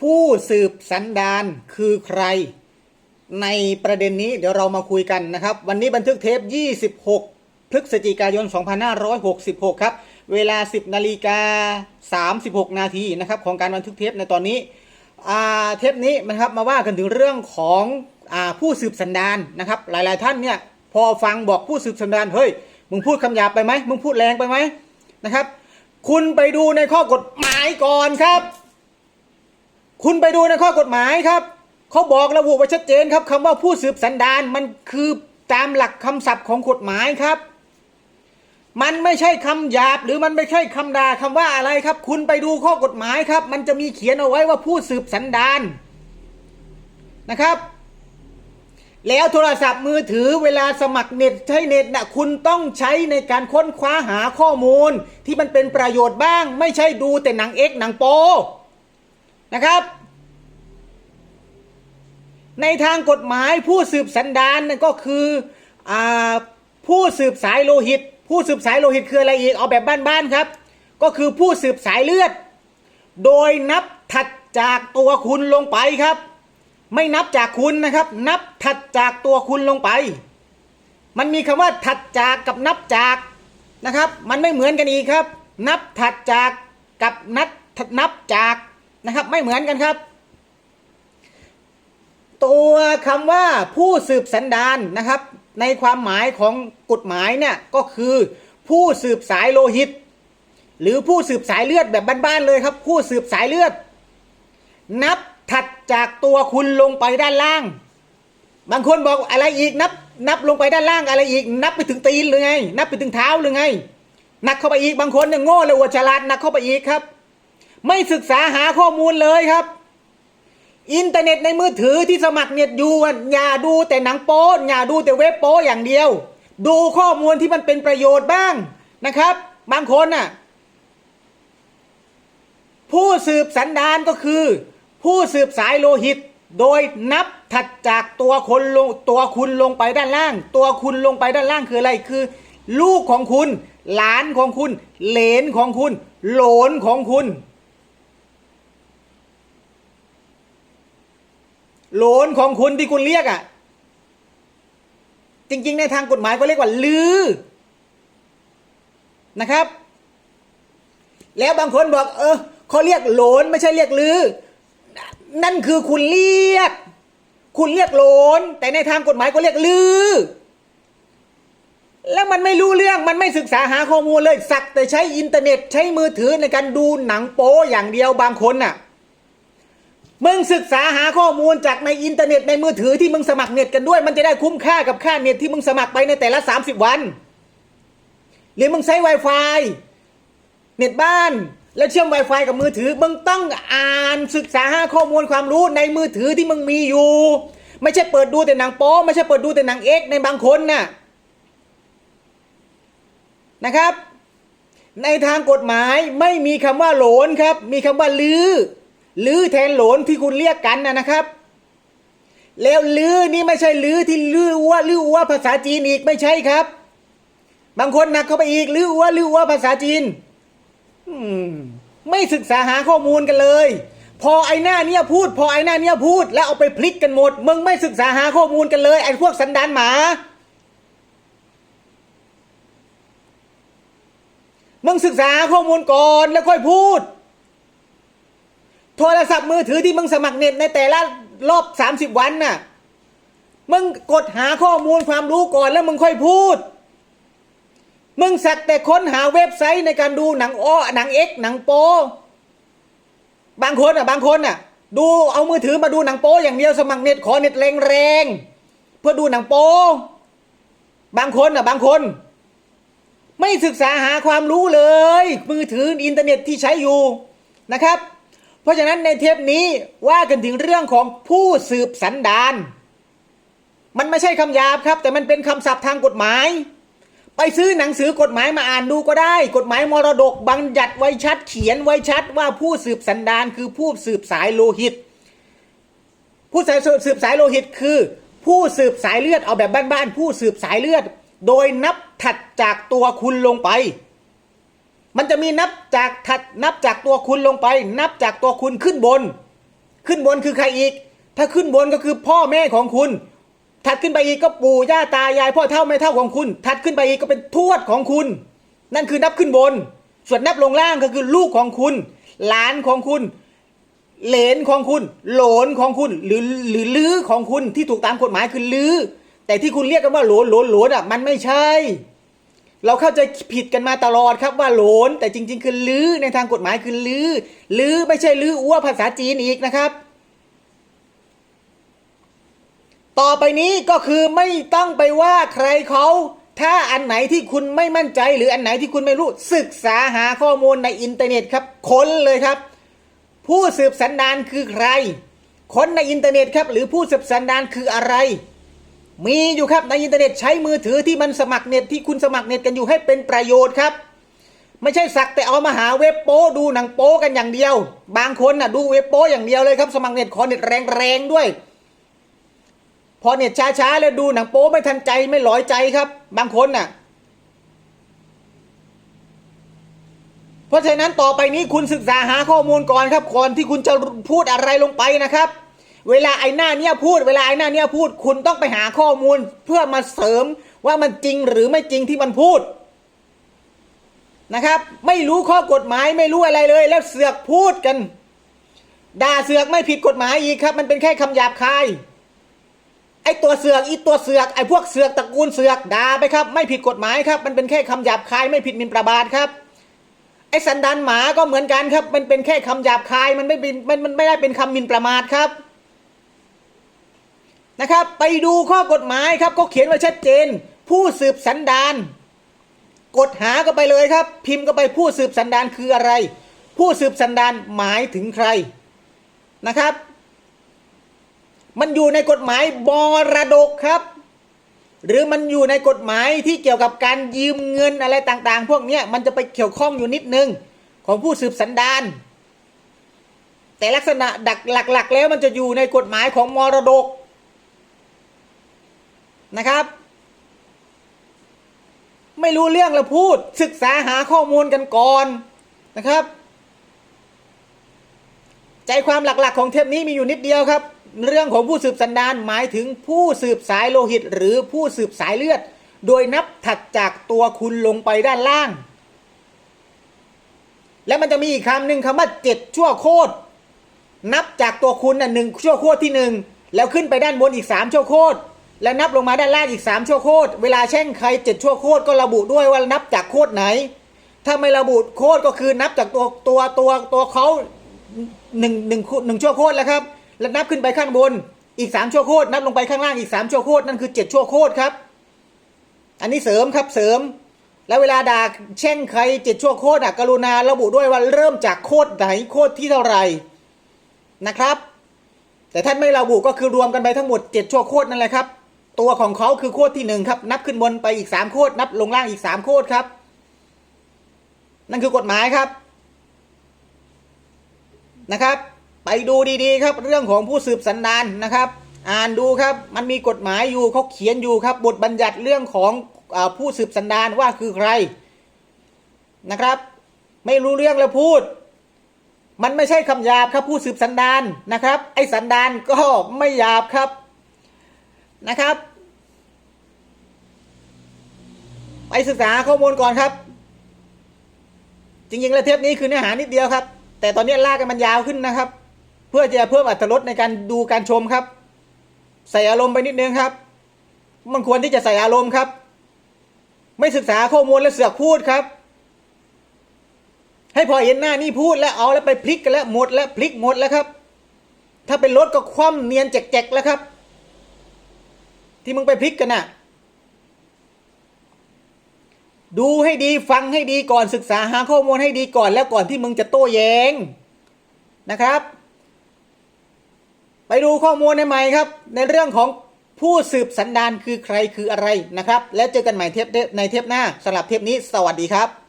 ผู้สืบสันดานคือใคร ในประเด็นนี้เดี๋ยวเรามาคุยกันนะครับ วันนี้บันทึกเทป 26 พฤศจิกายน 2566 ครับ เวลา 10นาฬิกา36 นาทีนะครับของการบันทึกเทปในตอนนี้เทปนี้นะครับมาว่ากันถึงเรื่องของอผู้สืบสันดานนะครับ หลายๆท่านเนี่ยพอฟังบอกผู้สืบสันดานเฮ้ยมึงพูดคำหยาบไปไหมมึงพูดแรงไปไหมนะครับ คุณไปดูในข้อกฎหมายก่อนครับ คุณไปดูในข้อกฎหมายครับเขาบอกระบุไว้ชัดเจนครับคำว่าผู้สืบสันดานมันคือตามหลักคำศัพท์ของกฎหมายครับ มันไม่ใช่คำหยาบหรือมันไม่ใช่คำด่าคำว่าอะไรครับ คุณไปดูข้อกฎหมายครับ มันจะมีเขียนเอาไว้ว่าผู้สืบสันดานนะครับ แล้วโทรศัพท์มือถือเวลาสมัครเน็ตใช้เน็ตนะคุณต้องใช้ในการค้นคว้าหาข้อมูล ที่มันเป็นประโยชน์บ้าง ไม่ใช่ดูแต่หนังเอ็กหนังโป นะครับ ในทางกฎหมายผู้สืบสันดานนั่นก็คืออผู้สืบสายโลหิต ผู้สืบสายโลหิตคืออะไรอีกเอาแบบบ้านๆครับ ก็คือผู้สืบสายเลือด โดยนับถัดจากตัวคุณลงไปครับ ไม่นับจากคุณนะครับ นับถัดจากตัวคุณลงไป มันมีคำว่าถัดจากกับนับจากนะครับ มันไม่เหมือนกันอีกครับ นับถัดจากกับนัดนับจาก นะครับ ไม่เหมือนกันครับ ตัวคำว่าผู้สืบสันดานนะครับ ในความหมายของกฎหมายเนี่ยก็คือ ผู้สืบสายโลหิต หรือผู้สืบสายเลือดแบบบ้านๆเลยครับ ผู้สืบสายเลือด นับถัดจากตัวคุณลงไปด้านล่าง บางคนบอกอะไรอีกนับ นับลงไปด้านล่างอะไรอีก นับไปถึงตีนหรือไง นับไปถึงเท้าหรือไงหนักเข้าไปอีกบางคนเนี่ยโง่เลยอวดฉลาดหนักเข้าไปอีกครับ ไม่ศึกษาหาข้อมูลเลยครับ อินเทอร์เน็ตในมือถือที่สมัครเน็ตอยู่อย่าดูแต่หนังโป๊อย่าดูแต่เว็บโป๊อย่างเดียว ดูข้อมูลที่มันเป็นประโยชน์บ้างนะครับ บางคนน่ะ ผู้สืบสันดานก็คือ ผู้สืบสายโลหิต โดยนับถัดจากตัวคนลงตัวคุณลงไปด้านล่าง ตัวคุณลงไปด้านล่างคืออะไรคือ ลูกของคุณ หลานของคุณ เหลนของคุณโหลนของคุณ โหลนของคุณที่คุณเรียกอะ จริง ๆ ในทางกฎหมายก็เรียกว่าลือนะครับ แล้วบางคนบอก เออเขาเรียกโหลนไม่ใช่เรียกลือ นั่นคือคุณเรียก คุณเรียกโหลนแต่ในทางกฎหมายก็เรียกลือ แล้วมันไม่รู้เรื่องมันไม่ศึกษาหาข้อมูลเลยสักแต่ใช้อินเทอร์เน็ตใช้มือถือในการดูหนังโป๊อย่างเดียวบางคนน่ะ มึงศึกษาหาข้อมูลจากในอินเทอร์เน็ตในมือถือที่มึงสมัครเน็ตกันด้วย มันจะได้คุ้มค่ากับค่าเน็ตที่มึงสมัครไปในแต่ละ 30 วัน หรือมึงใช้ Wi-Fi เน็ตบ้าน แล้วเชื่อม Wi-Fi กับมือถือ มึงต้องอ่านศึกษาหาข้อมูลความรู้ในมือถือที่มึงมีอยู่ ไม่ใช่เปิดดูแต่หนังโป๊ไม่ใช่เปิดดูแต่หนังเอ็กในบางคนน่ะนะครับ ในทางกฎหมายไม่มีคำว่าหลนครับ มีคำว่าลื้อ ลือแทนโหลนที่คุณเรียกกันนะนะครับ แล้วลือนี่ไม่ใช่ลือที่ลืออัวลืออัวภาษาจีนอีกไม่ใช่ครับ บางคนหนักเข้าไปอีกลืออัวลืออัวภาษาจีนอมไม่ศึกษาหาข้อมูลกันเลย พอไอ้หน้าเนี่ยพูด พอไอ้หน้าเนี่ยพูด แล้วเอาไปพลิกกันหมด มึงไม่ศึกษาหาข้อมูลกันเลยไอ้พวกสันดานหมามึงศึกษาข้อมูลก่อนแล้วค่อยพูด โทรศัพท์มือถือที่มึงสมัครเน็ตในแต่ละรอบ 30 วันน่ะ มึงกดหาข้อมูลความรู้ก่อนแล้วมึงค่อยพูด มึงสักแต่ค้นหาเว็บไซต์ในการดูหนังอ้อหนังเอ็กหนังโป บางคนอะ บางคนอะ ดูเอามือถือมาดูหนังโป อย่างเดียวสมัครเน็ตขอเน็ตแรงๆเพื่อดูหนังโป บางคนอะ บางคน ไม่ศึกษาหาความรู้เลย มือถืออินเทอร์เน็ตที่ใช้อยู่นะครับ ราะฉะนั้นในเทปนี้ว่ากันถึงเรื่องของผู้สืบสันดาน มันไม่ใช่คำหยาบครับ แต่มันเป็นคำศัพท์ทางกฎหมาย ไปซื้อหนังสือกฎหมายมาอ่านดูก็ได้ กฎหมายมรดกบัญญัติไว้ชัดเขียนไว้ชัดว่าผู้สืบสันดานคือผู้สืบสายโลหิต ผู้สายสืบสายโลหิตคือ ผู้สืบสายเลือดเอาแบบบ้านๆผู้สืบสายเลือด โดยนับถัดจากตัวคุณลงไป มันจะมีนับจากถัดนับจากตัวคุณลงไป นับจากตัวคุณขึ้นบน ขึ้นบนคือใครอีก ถ้าขึ้นบนก็คือพ่อแม่ของคุณ ถัดขึ้นไปอีกก็ปู่ย่าตายายพ่อเท่าแม่เท่าของคุณ ถัดขึ้นไปอีกก็เป็นทวดของคุณ นั่นคือนับขึ้นบน ส่วนนับลงล่างก็คือลูกของคุณ หลานของคุณ เหลนของคุณ โหลนของคุณ หรือหรือลือของคุณที่ถูกตามกฎหมายคือลือแต่ที่คุณเรียกกันว่าโหลนโหลนโหลนอะมันไม่ใช่ เราเข้าใจผิดกันมาตลอดครับว่าหลน แต่จริง ๆ คือลือในทางกฎหมายคือลือลือไม่ใช่ลืออ้วภาษาจีนอีกนะครับ ต่อไปนี้ก็คือไม่ต้องไปว่าใครเขาถ้าอันไหนที่คุณไม่มั่นใจ หรืออันไหนที่คุณไม่รู้ศึกษาหาข้อมูลในอินเทอร์เน็ตครับค้นเลยครับ ผู้สืบสันดานคือใคร ค้นในอินเทอร์เน็ตครับ หรือผู้สืบสันดานคืออะไร มีอยู่ครับในอินเทอร์เน็ตใช้มือถือที่มันสมัครเน็ตที่คุณสมัครเน็ตกันอยู่ให้เป็นประโยชน์ครับ ไม่ใช่สักแต่เอามาหาเว็บโป้ดูหนังโป้กันอย่างเดียว บางคนน่ะดูเว็บโป้อย่างเดียวเลยครับสมัครเน็ตขอเน็ตแรงๆด้วย พอเน็ตช้าๆแล้วดูหนังโป๊ไม่ทันใจไม่หลอยใจครับ บางคนน่ะ เพราะฉะนั้นต่อไปนี้คุณศึกษาหาข้อมูลก่อนครับก่อนที่คุณจะพูดอะไรลงไปนะครับ เวลาไอ้หน้าเนี้ยพูด เวลาไอ้หน้าเนี้ยพูด คุณต้องไปหาข้อมูลเพื่อมาเสริมว่ามันจริงหรือไม่จริงที่มันพูดนะครับ ไม่รู้ข้อกฎหมายไม่รู้อะไรเลย แล้วเสือกพูดกันด่าเสือกไม่ผิดกฎหมายอีกครับ มันเป็นแค่คำหยาบคายไอตัวเสือกอีตัวเสือกไอพวกเสือกตระกูลเสือกด่าไปครับ ไม่ผิดกฎหมายครับ มันเป็นแค่คำหยาบคายไม่ผิดมินประบาทครับไอสันดานหมาก็เหมือนกันครับ มันเป็นแค่คำหยาบคายมันไม่เป็นมันมันไม่ได้เป็นคำมินประมาทครับ นะครับ ไปดูข้อกฎหมายครับเขาเขียนไว้ชัดเจน ผู้สืบสันดานกดหาก็ไปเลยครับ พิมพ์ก็ไปผู้สืบสันดานคืออะไร ผู้สืบสันดานหมายถึงใครนะครับ มันอยู่ในกฎหมายบรดกครับ หรือมันอยู่ในกฎหมายที่เกี่ยวกับการยืมเงินอะไรต่างๆ พวกนี้มันจะไปเกี่ยวข้องอยู่นิดนึงของผู้สืบสันดานแต่ลักษณะดักหลัก ๆ แล้วมันจะอยู่ในกฎหมายของมรดก นะครับ ไม่รู้เรื่องแล้วพูดศึกษาหาข้อมูลกันก่อนนะครับ ใจความหลักๆของเทปนี้มีอยู่นิดเดียวครับ เรื่องของผู้สืบสันดานหมายถึงผู้สืบสายโลหิต หรือผู้สืบสายเลือด โดยนับถัดจากตัวคุณลงไปด้านล่าง แล้วมันจะมีอีกคำหนึ่งคำว่าเจ็ดชั่วโคตรนับจากตัวคุณน่ะหนึ่งชั่วโคตรที่หนึ่งแล้วขึ้นไปด้านบนอีกสามชั่วโคตร แล้วนับลงมาด้านล่างอีกสามชั่วโคตรเวลาแช่งใครเจ็ดชั่วโคตรก็ระบุด้วยว่านับจากโคตรไหน ถ้าไม่ระบุโคตรก็คือนับจากตัวตัวตัวตัวเขาหนึ่งหนึ่งหนึ่งชั่วโคตรแล้วครับ แล้วนับขึ้นไปข้างบนอีกสามชั่วโคตรนับลงไปข้างล่างอีกสามชั่วโคตรนั่นคือเจ็ดชั่วโคตรครับ อันนี้เสริมครับเสริม แล้วเวลาด่าแช่งใครเจ็ดชั่วโคตรอะกรุณาระบุด้วยว่าเริ่มจากโคตรไหนโคตรที่เท่าไหร่นะครับ แต่ท่านไม่ระบุก็คือรวมกันไปทั้งหมดเจ็ดชั่วโคตรนั่นแหละครับ ตัวของเขาคือโคตรที่หนึ่งครับ นับขึ้นบนไปอีกสามโคตรนับลงล่างอีกสามโคตรครับ นั่นคือกฎหมายครับนะครับ ไปดูดีๆครับ เรื่องของผู้สืบสันดานนะครับ อ่านดูครับมันมีกฎหมายอยู่เขาเขียนอยู่ครับ บทบัญญัติเรื่องของอผู้สืบสันดานว่าคือใครนะครับ ไม่รู้เรื่องแล้วพูด มันไม่ใช่คำหยาบครับ ผู้สืบสันดานนะครับ ไอ้สันดานก็ไม่หยาบครับนะครับ ไปศึกษาข้อมูลก่อนครับ จริงๆ แล้วเทปนี้คือเนื้อหานิดเดียวครับ แต่ตอนนี้ลากกันมันยาวขึ้นนะครับ เพื่อจะเพิ่มอรรถรสในการดูการชมครับ ใส่อารมณ์ไปนิดนึงครับ มันควรที่จะใส่อารมณ์ครับ ไม่ศึกษาข้อมูลแล้วเสือกพูดครับ ให้พอเห็นหน้านี่พูดแล้วเอาแล้วไปพลิกกันแล้วหมดแล้วพลิกหมดแล้วครับ ถ้าเป็นรถก็คว่ำเนียนแจกๆแล้วครับ ที่มึงไปพลิกกันน่ะ ดูให้ดีฟังให้ดีก่อนศึกษาหาข้อมูลให้ดีก่อนแล้วก่อนที่มึงจะโต้แย้งนะครับ ไปดูข้อมูลในใหม่ครับ ในเรื่องของผู้สืบสันดานคือใครคืออะไรนะครับ แล้วเจอกันใหม่เทปในเทปหน้าสำหรับเทปนี้สวัสดีครับ